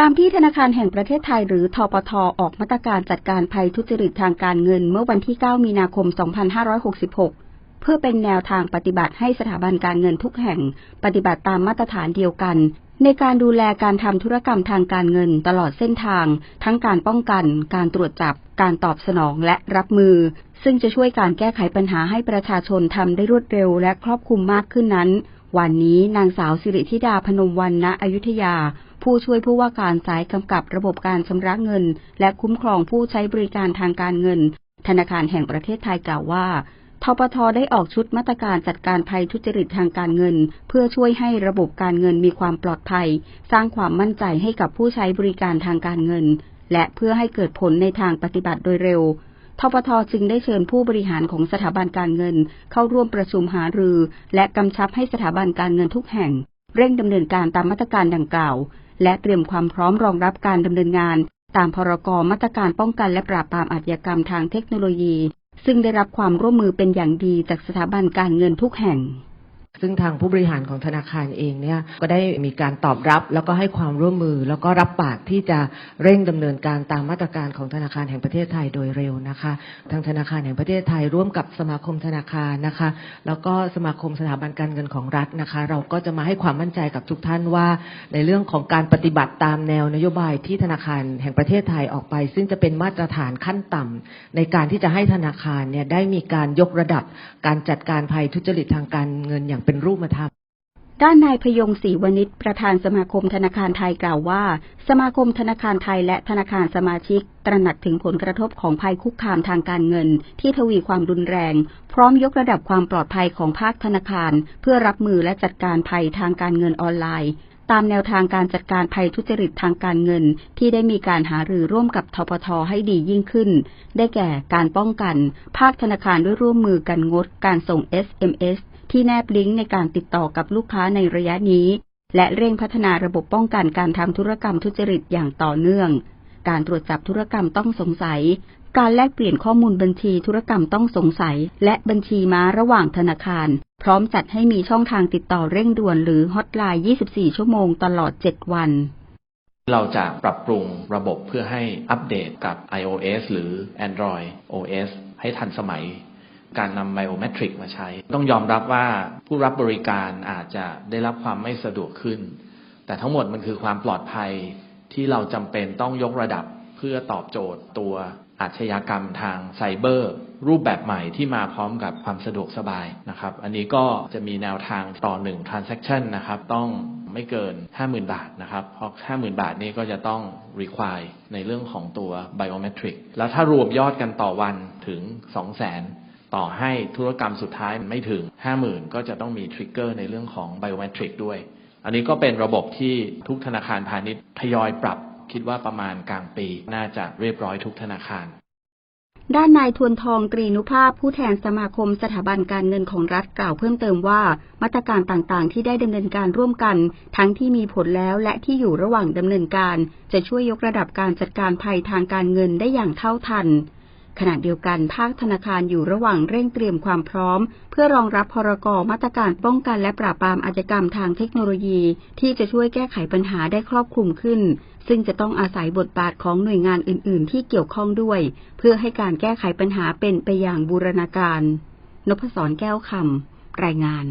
ตามที่ธนาคารแห่งประเทศไทยหรือทปทออกมาตรการจัดการภัยทุจริตทางการเงินเมื่อวันที่ 9 มีนาคม 2566 เพื่อเป็นแนวทางปฏิบัติให้สถาบันการเงินทุกแห่ง ปฏิบัติตามมาตรฐานเดียวกัน ในการดูแลการทำธุรกรรมทางการเงินตลอดเส้นทาง ทั้งการป้องกัน การตรวจจับ การตอบสนองและรับมือ ซึ่งจะช่วยการแก้ไขปัญหาให้ประชาชนทำได้รวดเร็วและครอบคลุมมากขึ้นนั้น วันนี้นางสาวสิริธิดาพนมวันณอยุธยา ผู้ช่วยผู้ว่าการสายกำกับระบบการชำระเงิน และคุ้มครองผู้ใช้บริการทางการเงิน ธนาคารแห่งประเทศไทยกล่าวว่าทปทได้ออกชุดมาตรการจัดการภัยทุจริตทางการเงิน เพื่อช่วยให้ระบบการเงินมีความปลอดภัย สร้างความมั่นใจให้กับผู้ใช้บริการทางการเงิน และเพื่อให้เกิดผลในทางปฏิบัติโดยเร็วทปทจึงได้เชิญผู้บริหารของสถาบันการเงิน เข้าร่วมประชุมหารือ และกำชับให้สถาบันการเงินทุกแห่ง เร่งดำเนินการตามมาตรการดังกล่าว และเตรียมความพร้อมรองรับการดำเนินงาน ตามพรกรมาตรการป้องกันและปราบปรามอาชญากรรมทางเทคโนโลยี ซึ่งได้รับความร่วมมือเป็นอย่างดีจากสถาบันการเงินทุกแห่ง ซึ่งทางผู้บริหารของธนาคารเองเนี่ยก็ได้มีการตอบรับ แล้วก็ให้ความร่วมมือ แล้วก็รับปากที่จะเร่งดำเนินการตามมาตรการของธนาคารแห่งประเทศไทยโดยเร็วนะคะ ทางธนาคารแห่งประเทศไทยร่วมกับสมาคมธนาคารนะคะ แล้วก็สมาคมสถาบันการเงินของรัฐนะคะ เราก็จะมาให้ความมั่นใจกับทุกท่านว่า ในเรื่องของการปฏิบัติตามแนวนโยบายที่ธนาคารแห่งประเทศไทยออกไป ซึ่งจะเป็นมาตรฐานขั้นต่ำในการที่จะให้ธนาคารเนี่ยได้มีการยกระดับการจัดการภัยทุจริตทางการเงินอย่างเป็นรูปธรรมด้านนายพยงศรีวณิชประธานสมาคมธนาคารไทยกล่าวว่า สมาคมธนาคารไทยและธนาคารสมาชิก ตระหนักถึงผลกระทบของภัยคุกคามทางการเงิน ที่ทวีความรุนแรง พร้อมยกระดับความปลอดภัยของภาคธนาคาร เพื่อรับมือและจัดการภัยทางการเงินออนไลน์ตามแนวทางการจัดการภัยทุจริตทางการเงิน ที่ได้มีการหารือร่วมกับทปทให้ดียิ่งขึ้น ได้แก่การป้องกัน ภาคธนาคารด้วยร่วมมือกันงด การส่ง SMS ที่แนบลิงก์ในการติดต่อกับลูกค้าในระยะนี้ และเร่งพัฒนาระบบป้องกันการทำธุรกรรมทุจริตอย่างต่อเนื่อง การตรวจจับธุรกรรมต้องสงสัย การแลกเปลี่ยนข้อมูลบัญชีธุรกรรมต้องสงสัย และบัญชีม้าระหว่างธนาคาร พร้อมจัดให้มีช่องทางติดต่อเร่งด่วนหรือฮอตไลน์ 24 ชั่วโมงตลอด 7 วันเราจะปรับปรุงระบบเพื่อให้อัปเดตกับ iOS หรือ Android OS ให้ทันสมัย การนำ biometric มาใช้ ต้องยอมรับว่าผู้รับบริการอาจจะได้รับความไม่สะดวกขึ้น แต่ทั้งหมดมันคือความปลอดภัยที่เราจำเป็นต้องยกระดับเพื่อตอบโจทย์ตัวอาชญากรรมทางไซเบอร์ รูปแบบใหม่ที่มาพร้อมกับความสะดวกสบายนะครับ อันนี้ก็จะมีแนวทางต่อหนึ่ง transaction นะครับ ต้องไม่เกิน 50,000 บาทนะครับ เพราะ 50,000 บาทนี่ก็จะต้อง require ในเรื่องของตัว biometric แล้วถ้ารวมยอดกันต่อวันถึง 200,000 ต่อให้ธุรกรรมสุดท้ายไม่ถึง 50,000 ก็จะต้องมีทริกเกอร์ในเรื่องของ biometric ด้วย อันนี้ก็เป็นระบบที่ทุกธนาคารพาณิชย์ทยอยปรับคิดว่าประมาณกลางปี น่าจะเรียบร้อยทุกธนาคาร ด้านนายทวนทองตรีนุภาพผู้แทนสมาคมสถาบันการเงินของรัฐกล่าวเพิ่มเติมว่า มาตรการต่างๆ ที่ได้ดำเนินการร่วมกัน ทั้งที่มีผลแล้วและที่อยู่ระหว่างดำเนินการ จะช่วยยกระดับการจัดการภัยทางการเงินได้อย่างเท่าทัน ขณะเดียวกันภาคธนาคารอยู่ระหว่างเร่งเตรียมความพร้อม เพื่อรองรับพรกมาตรการป้องกันและปราบปรามอาชญากรรมทางเทคโนโลยี ที่จะช่วยแก้ไขปัญหาได้ครอบคลุมขึ้น ซึ่งจะต้องอาศัยบทบาทของหน่วยงานอื่น ๆ ที่เกี่ยวข้องด้วย เพื่อให้การแก้ไขปัญหาเป็นไปอย่างบูรณาการนพศรแก้วคำรายงาน